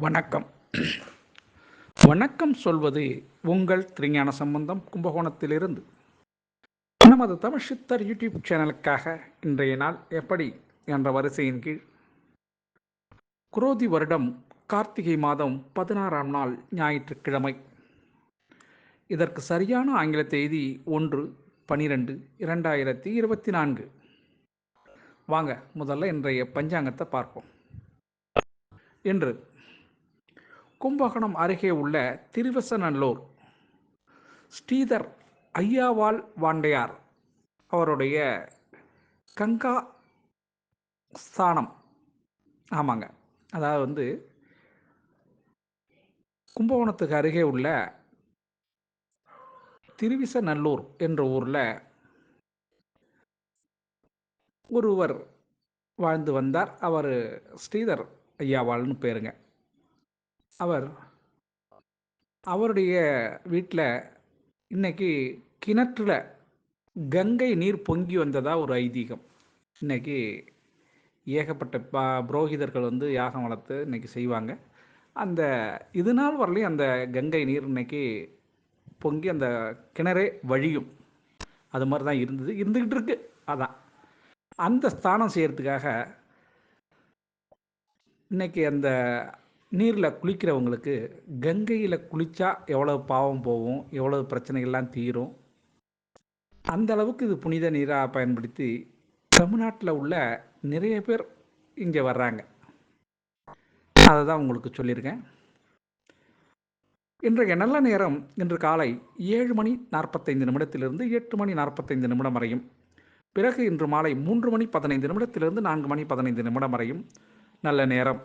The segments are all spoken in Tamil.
வணக்கம். வணக்கம் சொல்வது உங்கள் திருஞான சம்பந்தம் கும்பகோணத்திலிருந்து. நமது தமிழ் சித்தர் யூடியூப் சேனலுக்காக இன்றைய நாள் எப்படி என்ற வரிசையின் கீழ். குரோதி வருடம் கார்த்திகை மாதம் பதினாறாம் நாள் ஞாயிற்றுக்கிழமை. இதற்கு சரியான ஆங்கில தேதி ஒன்று பனிரெண்டு இரண்டாயிரத்தி இருபத்தி நான்கு. வாங்க முதல்ல இன்றைய பஞ்சாங்கத்தை பார்ப்போம். இன்று கும்பகோணம் அருகே உள்ள திருவசநல்லூர். ஸ்ரீதர் ஐயாவால் வாண்டையார் அவருடைய கங்கா ஸ்தானம். ஆமாங்க. அதாவது வந்து கும்பகோணத்துக்கு அருகே உள்ள திருவிசநல்லூர் என்ற ஊரில் ஒருவர் வாழ்ந்து வந்தார். அவர் ஸ்ரீதர் ஐயாவாள்னு பேருங்க. அவர் அவருடைய வீட்டில் இன்னைக்கு கிணற்றுல கங்கை நீர் பொங்கி வந்ததா ஒரு ஐதீகம். இன்னைக்கு ஏகப்பட்ட பா புரோகிதர்கள் வந்து யாகம் வளர்த்து இன்னைக்கு செய்வாங்க. அந்த இது நாள் வரலையும் அந்த கங்கை நீர் இன்னைக்கு பொங்கி அந்த கிணறே வழியும். அது மாதிரி தான் இருந்தது இருந்துக்கிட்டு இருக்கு அதான். அந்த ஸ்தானம் செய்கிறதுக்காக இன்னைக்கு அந்த நீரில் குளிக்கிறவங்களுக்கு கங்கையில் குளித்தா எவ்வளவு பாவம் போகும் எவ்வளவு பிரச்சனைகள்லாம் தீரும்? அந்த அளவுக்கு இது புனித நீராக பயன்படுத்தி தமிழ்நாட்டில் உள்ள நிறைய பேர் இங்கே வர்றாங்க. அதை தான் உங்களுக்கு சொல்லியிருக்கேன். இன்றைய நல்ல நேரம். இன்று காலை ஏழு மணி நாற்பத்தைந்து நிமிடத்திலிருந்து எட்டு மணி நாற்பத்தைந்து நிமிடம் வரையும். பிறகு இன்று மாலை மூன்று மணி பதினைந்து நிமிடத்திலிருந்து நான்கு மணி பதினைந்து நிமிடம் வரையும் நல்ல நேரம்.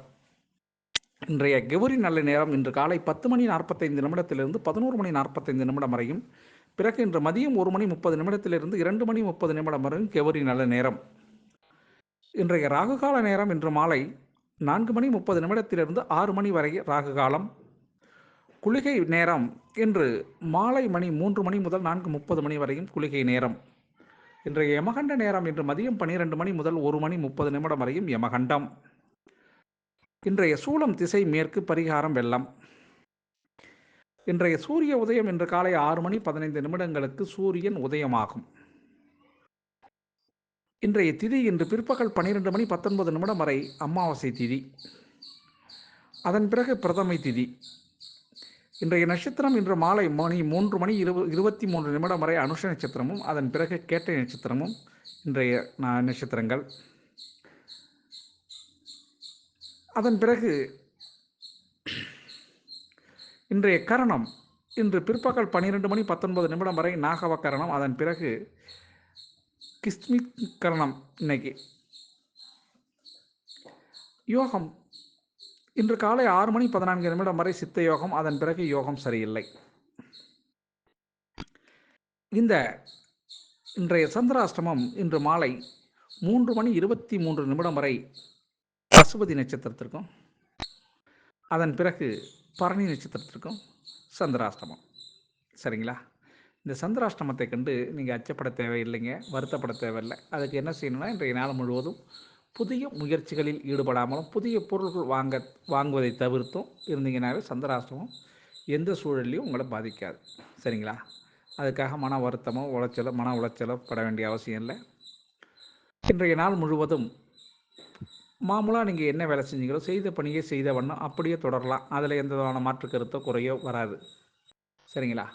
இன்றைய கெவுரி நல்ல நேரம் இன்று காலை பத்து மணி நாற்பத்தைந்து நிமிடத்திலிருந்து பதினோரு மணி நாற்பத்தைந்து நிமிடம் வரையும் பிறகு இன்று மதியம் ஒரு மணி முப்பது நிமிடத்திலிருந்து இரண்டு மணி முப்பது நிமிடம் வரையும் கெவுரி நல்ல நேரம். இன்றைய ராகுகால நேரம் இன்று மாலை நான்கு மணி முப்பது நிமிடத்திலிருந்து ஆறு மணி வரை ராகுகாலம் குளிகை நேரம் இன்று மாலை மணி மூன்று மணி முதல் நான்கு முப்பது மணி வரையும் குளிகை நேரம். இன்றைய யமகண்ட நேரம் இன்று மதியம் பன்னிரெண்டு மணி முதல் ஒரு மணி முப்பது நிமிடம் வரையும் யமகண்டம். இன்றைய சூலம் திசை மேற்கு பரிகாரம் வெள்ளம். இன்றைய சூரிய உதயம் இன்று காலை ஆறு மணி பதினைந்து நிமிடங்களுக்கு சூரியன் உதயமாகும். இன்றைய திதி இன்று பிற்பகல் பன்னிரெண்டு மணி பத்தொன்பது நிமிடம் வரை அமாவாசை திதி. அதன் பிறகு பிரதமை திதி. இன்றைய நட்சத்திரம் இன்று மாலை மணி மூன்று மணி இருபது இருபத்தி மூன்று நிமிடம் வரை அனுஷ நட்சத்திரமும் அதன் பிறகு கேட்டை நட்சத்திரமும் இன்றைய நட்சத்திரங்கள். அதன் பிறகு இன்றைய கரணம் இன்று பிற்பகல் பன்னிரெண்டு மணி பத்தொன்பது நிமிடம் வரை நாகவ கரணம். அதன் பிறகு கிஸ்மி கரணம் இன்னைக்கு. யோகம் இன்று காலை ஆறு மணி பதினான்கு நிமிடம் வரை சித்த யோகம் அதன் பிறகு யோகம் சரியில்லை. இந்த இன்றைய சந்திராஷ்டமம் இன்று மாலை மூன்று மணி இருபத்தி மூன்று நிமிடம் வரை பசுபதி நட்சத்திரத்திற்கும் அதன் பிறகு பரணி நட்சத்திரத்திற்கும் சந்திராஷ்டமம். சரிங்களா? இந்த சந்திராஷ்டமத்தை கண்டு நீங்கள் அச்சப்பட தேவையில்லைங்க வருத்தப்பட தேவையில்லை. அதுக்கு என்ன செய்யணும்னா இன்றைய நாள் முழுவதும் புதிய முயற்சிகளில் ஈடுபடாமலும் புதிய பொருள்கள் வாங்க வாங்குவதை தவிர்த்தும் இருந்தீங்கன்னாவே சந்திராஷ்டமம் எந்த சூழல்லையும் உங்களை பாதிக்காது. சரிங்களா? அதுக்காக மன வருத்தமோ உளைச்சலோ மன உளைச்சலோ பட வேண்டிய அவசியம் இல்லை. இன்றைய நாள் முழுவதும் மாமூலாக நீங்கள் என்ன வேலை செஞ்சீங்களோ செய்த பணியை செய்த வண்ணம் அப்படியே தொடரலாம். அதில் எந்த விதமான மாற்று கருத்தோ குறையோ வராது. சரிங்களா?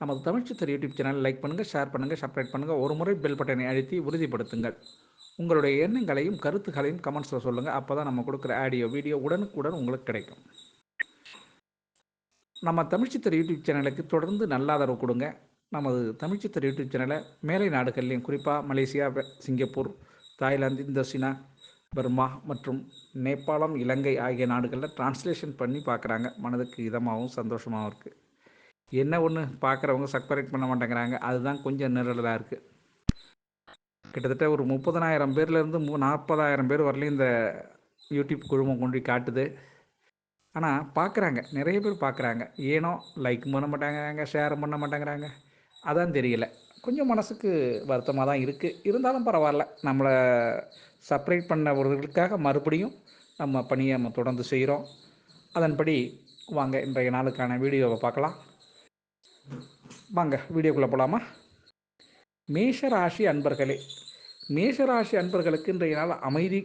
நமது தமிழ்ச்சித்தர் யூடியூப் சேனல் லைக் பண்ணுங்கள் ஷேர் பண்ணுங்கள் சப்ஸ்கிரைப் பண்ணுங்கள் ஒரு முறை பெல் பட்டனை அழுத்தி உறுதிப்படுத்துங்கள். உங்களுடைய எண்ணங்களையும் கருத்துக்களையும் கமெண்ட்ஸில் சொல்லுங்கள் அப்போ தான் நம்ம கொடுக்குற ஆடியோ வீடியோ உடனுக்குடன் உங்களுக்கு கிடைக்கும். நம்ம தமிழ்ச்சித்தர் யூடியூப் சேனலுக்கு தொடர்ந்து நல்ல ஆதரவு கொடுங்க. நமது தமிழ்ச்சித்தர் யூடியூப் சேனலை மேலை நாடுகள்லையும் குறிப்பாக Malaysia Singapore Thailand Indochina Burma மற்றும் நேபாளம் இலங்கை ஆகிய நாடுகளில் டிரான்ஸ்லேஷன் பண்ணி பார்க்குறாங்க மனதுக்கு இதமாகவும் சந்தோஷமாகவும் இருக்குது என்ன ஒன்று பார்க்குறவங்க சப்ஸ்கிரைப் பண்ண மாட்டேங்கிறாங்க. அதுதான் கொஞ்சம் நிரலாக இருக்குது கிட்டத்தட்ட ஒரு முப்பதனாயிரம் பேர்லேருந்து மூ நாற்பதாயிரம் பேர் வரலையும் இந்த யூடியூப் குழுமம் கொண்டு காட்டுது. ஆனால் பார்க்குறாங்க நிறைய பேர் பார்க்குறாங்க ஏனோ லைக் பண்ண மாட்டேங்கிறாங்க ஷேர் பண்ண மாட்டேங்கிறாங்க. அதான் தெரியல. கொஞ்சம் மனசுக்கு வருத்தமாக தான் இருக்குது இருந்தாலும் பரவாயில்ல. நம்மளை செப்பரேட் பண்ணவர்களுக்காக மறுபடியும் நம்ம பணியை நம்ம தொடர்ந்து செய்கிறோம். அதன்படி வாங்க இன்றைய நாளுக்கான வீடியோவை பார்க்கலாம். வாங்க வீடியோக்குள்ளே போகலாமா? மேஷராசி அன்பர்களே மேஷராசி அன்பர்களுக்கு இன்றைய நாள் அமைதி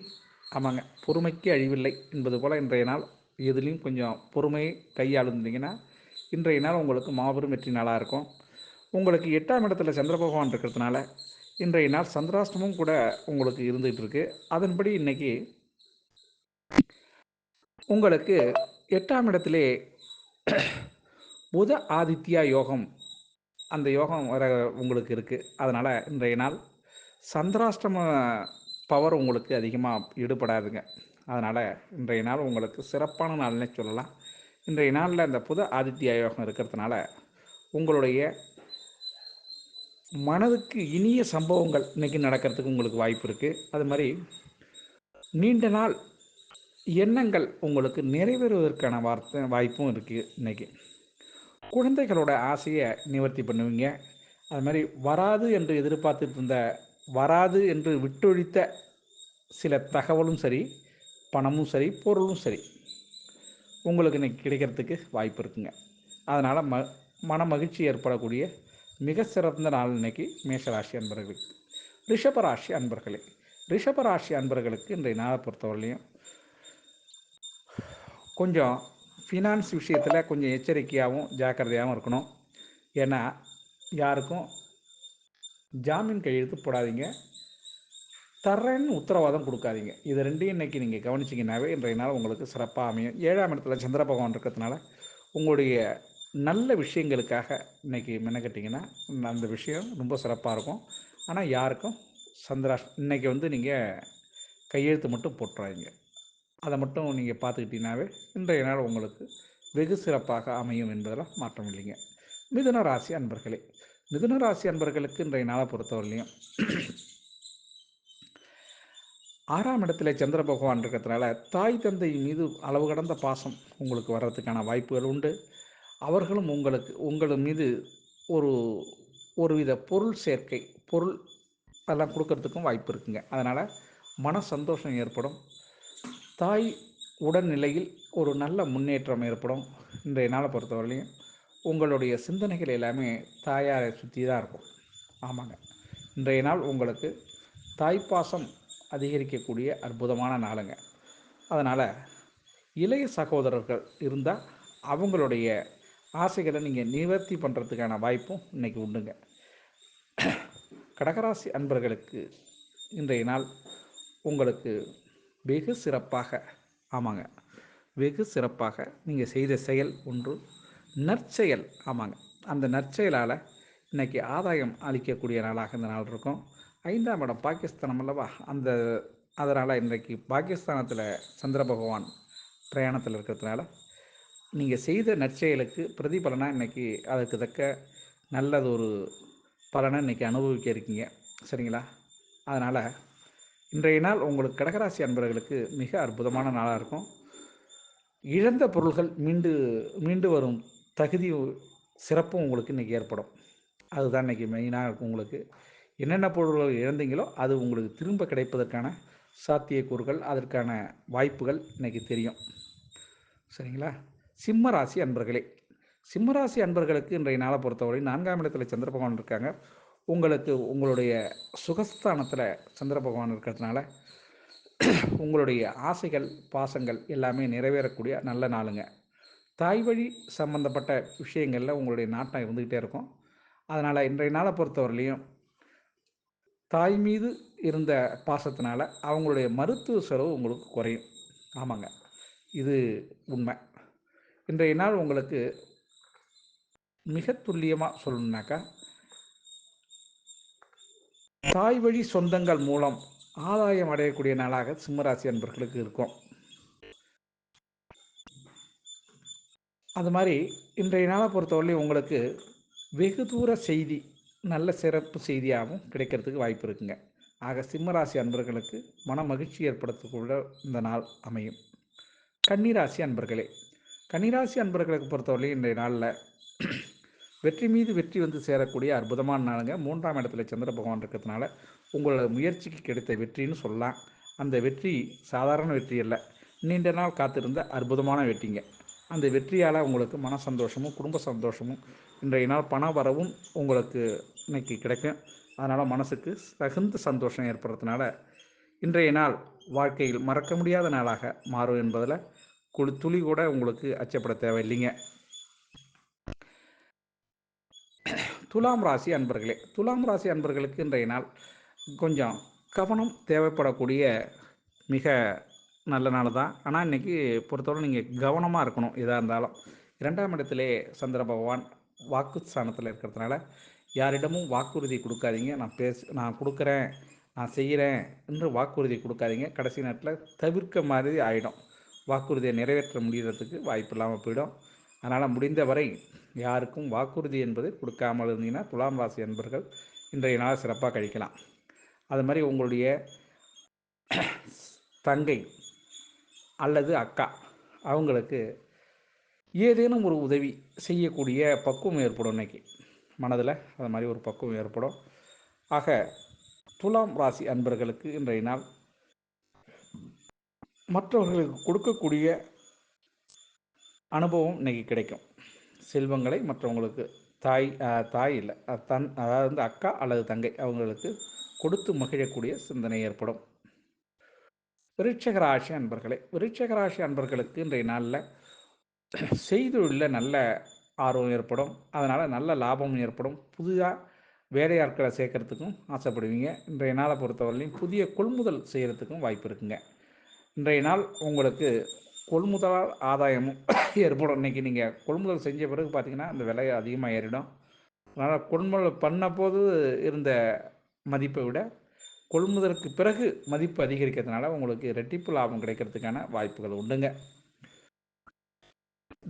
ஆமாங்க பொறுமைக்கு அழிவில்லை என்பது போல் இன்றைய நாள் எதுலேயும் கொஞ்சம் பொறுமையை கையாளுந்தீங்கன்னா இன்றைய நாள் உங்களுக்கு மாபெரும் வெற்றி நாளாக இருக்கும். உங்களுக்கு எட்டாம் இடத்துல சந்திர பகவான் இருக்கிறதுனால இன்றைய நாள் சந்திராஷ்டமும் கூட உங்களுக்கு இருந்துகிட்டு இருக்கு அதன்படி இன்னைக்கு உங்களுக்கு எட்டாம் இடத்திலே புத ஆதித்யா யோகம் அந்த யோகம் வர உங்களுக்கு இருக்குது அதனால் இன்றைய நாள் சந்திராஷ்டம பவர் உங்களுக்கு அதிகமாக ஈடுபடாதுங்க. அதனால் இன்றைய நாள் உங்களுக்கு சிறப்பான நாள்னே சொல்லலாம். இன்றைய நாளில் இந்த புத ஆதித்யா யோகம் இருக்கிறதுனால உங்களுடைய மனதுக்கு இனிய சம்பவங்கள் இன்றைக்கி நடக்கிறதுக்கு உங்களுக்கு வாய்ப்பு இருக்குது அது மாதிரி நீண்ட நாள் எண்ணங்கள் உங்களுக்கு நிறைவேறுவதற்கான வார்த்தை வாய்ப்பும் இருக்குது இன்றைக்கி குழந்தைகளோட ஆசையை நிவர்த்தி பண்ணுவீங்க. அது மாதிரி வராது என்று எதிர்பார்த்துட்டு இருந்த வராது என்று விட்டொழித்த சில தகவலும் சரி பணமும் சரி பொருளும் சரி உங்களுக்கு இன்றைக்கி கிடைக்கிறதுக்கு வாய்ப்பு இருக்குங்க. அதனால் ம மன மகிழ்ச்சி ஏற்படக்கூடிய மிக சிறந்த நாள் இன்னைக்கு மேஷராசி அன்பர்களுக்கு ரிஷபராசி அன்பர்களே. ரிஷபராசி அன்பர்களுக்கு இன்றைய நாளை பொறுத்தவரையிலையும் கொஞ்சம் ஃபினான்ஸ் விஷயத்தில் கொஞ்சம் எச்சரிக்கையாகவும் ஜாக்கிரதையாகவும் இருக்கணும். ஏன்னா யாருக்கும் ஜாமீன் கையெழுத்து போடாதீங்க. தர்றேன்னு உத்தரவாதம் கொடுக்காதீங்க. இது ரெண்டையும் இன்றைக்கி நீங்கள் கவனிச்சிங்கன்னாவே இன்றைய நாள் உங்களுக்கு சிறப்பாக அமையும். ஏழாம் இடத்துல சந்திர பகவான் இருக்கிறதுனால உங்களுடைய நல்ல விஷயங்களுக்காக இன்றைக்கி மெனக்கட்டிங்கன்னா அந்த விஷயம் ரொம்ப சிறப்பாக இருக்கும். ஆனால் யாருக்கும் சந்திராஷ் இன்றைக்கி வந்து நீங்கள் கையெழுத்து மட்டும் போட்டுறாங்க அதை மட்டும் நீங்கள் பார்த்துக்கிட்டீங்கனாவே இன்றைய நாள் உங்களுக்கு வெகு சிறப்பாக அமையும் என்பதில் மாற்றம் இல்லைங்க. மிதுன ராசி அன்பர்களே மிதுன ராசி அன்பர்களுக்கு இன்றைய நாளை பொறுத்தவரையிலையும் ஆறாம் இடத்துல சந்திர பகவான் இருக்கிறதுனால தாய் தந்தை மீது அளவு கடந்த பாசம் உங்களுக்கு வர்றதுக்கான வாய்ப்புகள் உண்டு. அவர்களும் உங்களுக்கு உங்கள் மீது ஒரு ஒருவித பொருள் சேர்க்கை பொருள் அதெல்லாம் கொடுக்கறதுக்கும் வாய்ப்பு இருக்குங்க. அதனால் மன சந்தோஷம் ஏற்படும். தாய் உடல்நிலையில் ஒரு நல்ல முன்னேற்றம் ஏற்படும். இன்றைய நாளை பொறுத்தவரையிலையும் உங்களுடைய சிந்தனைகள் எல்லாமே தாயாரை சுற்றி தான் இருக்கும். ஆமாங்க. இன்றைய நாள் உங்களுக்கு தாய்ப்பாசம் அதிகரிக்கக்கூடிய அற்புதமான நாளுங்க. அதனால் இளைய சகோதரர்கள் இருந்தால் அவங்களுடைய ஆசைகளை நீங்கள் நிவர்த்தி பண்ணுறதுக்கான வாய்ப்பும் இன்றைக்கி உண்டுங்க. கடகராசி அன்பர்களுக்கு இன்றைய நாள் உங்களுக்கு வெகு சிறப்பாக ஆமாங்க வெகு சிறப்பாக நீங்கள் செய்த செயல் ஒன்று நற்செயல் ஆமாங்க. அந்த நற்செயலால் இன்றைக்கி ஆதாயம் அளிக்கக்கூடிய நாளாக இந்த நாள் இருக்கும். ஐந்தாம் இடம் பாகிஸ்தானம் அல்லவா? அந்த அதனால் இன்றைக்கு பாகிஸ்தானத்தில் சந்திர பகவான் பிரயாணத்தில் இருக்கிறதுனால நீங்கள் செய்த நற்செயலுக்கு பிரதிபலனாக இன்றைக்கி அதுக்கு தக்க நல்லது ஒரு பலனை இன்றைக்கி அனுபவிக்க இருக்கீங்க. சரிங்களா? அதனால் இன்றைய நாள் உங்களுக்கு கடகராசி அன்பர்களுக்கு மிக அற்புதமான நாளாக இருக்கும். இழந்த பொருள்கள் மீண்டு மீண்டு வரும் தகுதி சிறப்பும் உங்களுக்கு இன்றைக்கி ஏற்படும். அதுதான் இன்றைக்கி மெயினாக இருக்கும் உங்களுக்கு. என்னென்ன பொருள்கள் இழந்தீங்களோ அது உங்களுக்கு திரும்ப கிடைப்பதற்கான சாத்தியக்கூறுகள் அதற்கான வாய்ப்புகள் இன்றைக்கி தெரியும். சரிங்களா? சிம்மராசி அன்பர்களே சிம்மராசி அன்பர்களுக்கு இன்றைய நாளை பொறுத்தவரை நான்காம் இடத்துல சந்திர பகவான் இருக்காங்க. உங்களுக்கு உங்களுடைய சுகஸ்தானத்தில் சந்திர பகவான் இருக்கிறதுனால உங்களுடைய ஆசைகள் பாசங்கள் எல்லாமே நிறைவேறக்கூடிய நல்ல நாளுங்க. தாய் வழி சம்பந்தப்பட்ட விஷயங்களில் உங்களுடைய நாட்டம் இருந்துக்கிட்டே இருக்கும். அதனால் இன்றைய நாளை பொறுத்தவரையிலையும் தாய் மீது இருந்த பாசத்தினால அவங்களுடைய மருத்துவ செலவு உங்களுக்கு குறையும். ஆமாங்க. இது உண்மை. இன்றைய நாள் உங்களுக்கு மிக துல்லியமாக சொல்லணுன்னாக்கா தாய் வழி சொந்தங்கள் மூலம் ஆதாயம் அடையக்கூடிய நாளாக சிம்மராசி அன்பர்களுக்கு இருக்கும். அது மாதிரி இன்றைய நாளை பொறுத்தவரை உங்களுக்கு வெகு தூர செய்தி நல்ல சிறப்பு செய்தியாகவும் கிடைக்கிறதுக்கு வாய்ப்பு இருக்குங்க. ஆக சிம்மராசி அன்பர்களுக்கு மன மகிழ்ச்சி ஏற்படுத்தக்கூடிய இந்த நாள் அமையும். கன்னிராசி அன்பர்களே கன்னிராசி அன்பர்களுக்கு பொறுத்தவரை இன்றைய நாளில் வெற்றி மீது வெற்றி வந்து சேரக்கூடிய அற்புதமான நாளுங்க. மூன்றாம் இடத்துல சந்திர பகவான் இருக்கிறதுனால உங்களோட முயற்சிக்கு கிடைத்த வெற்றின்னு சொல்லலாம். அந்த வெற்றி சாதாரண வெற்றி அல்ல. நீண்ட நாள் காத்திருந்த அற்புதமான வெற்றிங்க. அந்த வெற்றியால் உங்களுக்கு மன சந்தோஷமும் குடும்ப சந்தோஷமும் இன்றைய நாள் பண வரவும் உங்களுக்கு இன்னைக்கு கிடைக்கும். அதனால் மனசுக்கு தகுந்த சந்தோஷம் ஏற்படுறதுனால இன்றைய நாள் வாழ்க்கையில் மறக்க முடியாத நாளாக மாறும் என்பதில் துளி கூட உங்களுக்கு அச்சப்பட தேவையில்லைங்க. துலாம் ராசி அன்பர்களே துலாம் ராசி அன்பர்களுக்கு இன்றைய நாள் கொஞ்சம் கவனம் தேவைப்படக்கூடிய மிக நல்ல நாள் தான். ஆனால் இன்றைக்கி பொறுத்தவரை நீங்கள் கவனமாக இருக்கணும் எதாக இருந்தாலும். இரண்டாம் இடத்திலே சந்திர பகவான் வாக்கு ஸ்தானத்தில் இருக்கிறதுனால யாரிடமும் வாக்குறுதி கொடுக்காதீங்க. நான் பேச நான் கொடுக்குறேன் நான் செய்கிறேன் என்று வாக்குறுதி கொடுக்காதீங்க. கடைசி நேரத்தில் தவிர்க்க மாதிரி ஆகிடும் வாக்குறுதியை நிறைவேற்ற முடிகிறதுக்கு வாய்ப்பு இல்லாமல் போயிடும். அதனால் முடிந்தவரை யாருக்கும் வாக்குறுதி என்பது கொடுக்காமல் இருந்தீங்கன்னா துலாம் ராசி என்பர்கள் இன்றைய நாள் சிறப்பாக கழிக்கலாம். அது மாதிரி உங்களுடைய தங்கை அல்லது அக்கா அவங்களுக்கு ஏதேனும் ஒரு உதவி செய்யக்கூடிய பக்குவம் ஏற்படும் இன்றைக்கி மனதில் அது மாதிரி ஒரு பக்குவம் ஏற்படும். ஆக துலாம் ராசி அன்பர்களுக்கு இன்றைய நாள் மற்றவர்களுக்கு கொடுக்கக்கூடிய அனுபவம் இன்னைக்கு கிடைக்கும். செல்வங்களை மற்றவங்களுக்கு தாய் தாய் இல்லை தன் அதாவது வந்து அக்கா அல்லது தங்கை அவங்களுக்கு கொடுத்து மகிழக்கூடிய சிந்தனை ஏற்படும். விருட்சகராசி அன்பர்களே விருட்சகராசி அன்பர்களுக்கு இன்றைய நாளில் செய்தொழிலில் நல்ல ஆர்வம் ஏற்படும். அதனால் நல்ல லாபம் ஏற்படும். புதிதாக வேலையாட்களை சேர்க்கறதுக்கும் ஆசைப்படுவீங்க. இன்றைய நாளை பொறுத்தவரையிலையும் புதிய கொள்முதல் செய்கிறதுக்கும் வாய்ப்பு இருக்குங்க. இன்றைய நாள் உங்களுக்கு கொள்முதலால் ஆதாயமும் ஏற்படும். இன்றைக்கி நீங்கள் கொள்முதல் செஞ்ச பிறகு பார்த்திங்கன்னா அந்த விலை அதிகமாக ஏறிடும். அதனால் கொள்முதல் பண்ண போது இருந்த மதிப்பை விட கொள்முதலுக்கு பிறகு மதிப்பு அதிகரிக்கிறதுனால உங்களுக்கு ரெட்டிப்பு லாபம் கிடைக்கிறதுக்கான வாய்ப்புகள் உண்டுங்க.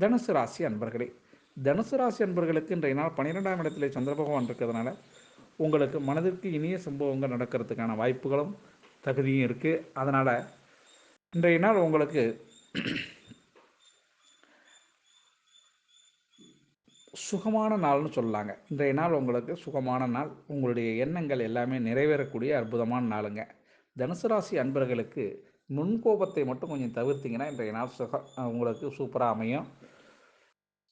தனுசு ராசி அன்பர்களே தனுசு ராசி அன்பர்களுக்கு இன்றைய நாள் பன்னிரெண்டாம் இடத்துல சந்திர பகவான் இருக்கிறதுனால உங்களுக்கு மனதிற்கு இனிய சம்பவங்கள் நடக்கிறதுக்கான வாய்ப்புகளும் தகுதியும் இருக்குது அதனால் இன்றைய நாள் உங்களுக்கு சுகமான நாள்னு சொல்லலாங்க இன்றைய நாள் உங்களுக்கு சுகமான நாள். உங்களுடைய எண்ணங்கள் எல்லாமே நிறைவேறக்கூடிய அற்புதமான நாளுங்க. தனுசு ராசி அன்பர்களுக்கு நுண்கோபத்தை மட்டும் கொஞ்சம் தவிர்த்திங்கன்னா இன்றைய நாள் சுக உங்களுக்கு சூப்பராக அமையும்.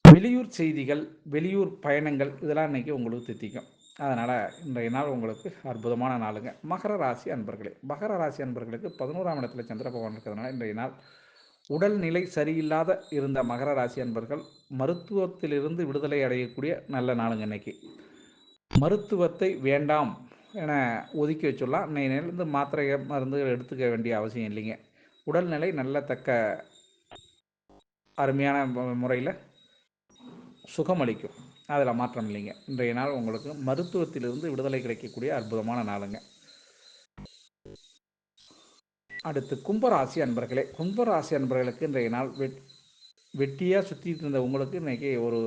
வெளியூர் செய்திகள் வெளியூர் பயணங்கள் இதெல்லாம் இன்றைக்கி உங்களுக்கு தித்திக்கும். அதனால் இன்றைய நாள் உங்களுக்கு அற்புதமான நாளுங்க. மகர ராசி அன்பர்களே மகர ராசி அன்பர்களுக்கு பதினோராம் இடத்துல சந்திர பகவான் இருக்கிறதுனால இன்றைய நாள் உடல்நிலை சரியில்லாத இருந்த மகர ராசி அன்பர்கள் மருத்துவத்திலிருந்து விடுதலை அடையக்கூடிய நல்ல நாளுங்க இன்னைக்கு. மருத்துவத்தை வேண்டாம் என ஒதுக்கி வச்சுடலாம். இன்னையிலிருந்து மாத்திரை மருந்துகள் எடுத்துக்க வேண்டிய அவசியம் இல்லைங்க. உடல்நிலை நல்ல தக்க அருமையான முறையில் சுகமளிக்கும். அதில் மாற்றம் இல்லைங்க. இன்றைய நாள் உங்களுக்கு மருத்துவத்திலிருந்து விடுதலை கிடைக்கக்கூடிய அற்புதமான நாளுங்க. அடுத்து கும்பராசி அன்பர்களே கும்பராசி அன்பர்களுக்கு இன்றைய நாள் வெட் வெட்டியாக சுற்றிட்டு இருந்த உங்களுக்கு இன்றைக்கி ஒரு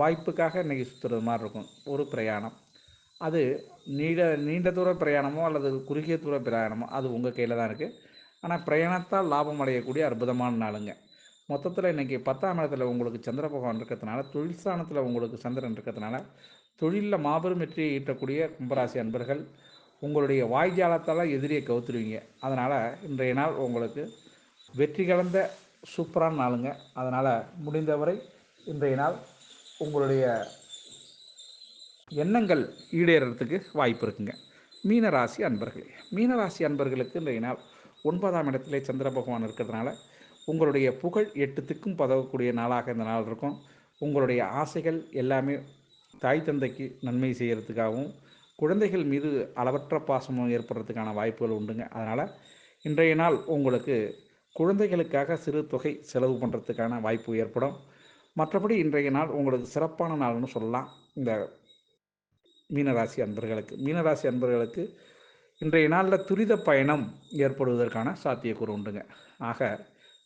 வாய்ப்புக்காக இன்றைக்கி சுற்றுறது மாதிரி இருக்கும். ஒரு பிரயாணம். அது நீண்ட நீண்ட தூர பிரயாணமோ அல்லது குறுகிய தூர பிரயாணமோ அது உங்கள் கையில் தான் இருக்குது ஆனால் பிரயாணத்தால் லாபம் அடையக்கூடிய அற்புதமான நாளுங்க. மொத்தத்தில் இன்றைக்கி பத்தாம் இடத்துல உங்களுக்கு சந்திர பகவான் இருக்கிறதுனால தொழில் ஸ்தானத்தில் உங்களுக்கு சந்திரன் இருக்கிறதுனால தொழிலில் மாபெரும் வெற்றியை ஈட்டக்கூடிய கும்பராசி அன்பர்கள் உங்களுடைய வாய்ஜாலத்தால் எதிரியை கவுத்துருவீங்க. அதனால் இன்றைய நாள் உங்களுக்கு வெற்றி கலந்த சூப்பரான நாளுங்க. அதனால் முடிந்தவரை இன்றைய நாள் உங்களுடைய எண்ணங்கள் ஈடேறதுக்கு வாய்ப்பு இருக்குங்க. மீனராசி அன்பர்களே மீனராசி அன்பர்களுக்கு இன்றைய நாள் ஒன்பதாம் இடத்திலே சந்திர பகவான் இருக்கிறதுனால உங்களுடைய புகழ் எட்டுத்துக்கும் பதவக்கூடிய நாளாக இந்த நாள் இருக்கும். உங்களுடைய ஆசைகள் எல்லாமே தாய் தந்தைக்கு நன்மை செய்கிறதுக்காகவும் குழந்தைகள் மீது அளவற்ற பாசமும் ஏற்படுறதுக்கான வாய்ப்புகள் உண்டுங்க. அதனால் இன்றைய நாள் உங்களுக்கு குழந்தைகளுக்காக சிறு தொகை செலவு பண்ணுறதுக்கான வாய்ப்பு ஏற்படும். மற்றபடி இன்றைய நாள் உங்களுக்கு சிறப்பான நாள்னு சொல்லலாம். இந்த மீனராசி அன்பர்களுக்கு மீனராசி அன்பர்களுக்கு இன்றைய நாளில் துரித பயணம் ஏற்படுவதற்கான சாத்தியக்கூறு உண்டுங்க. ஆக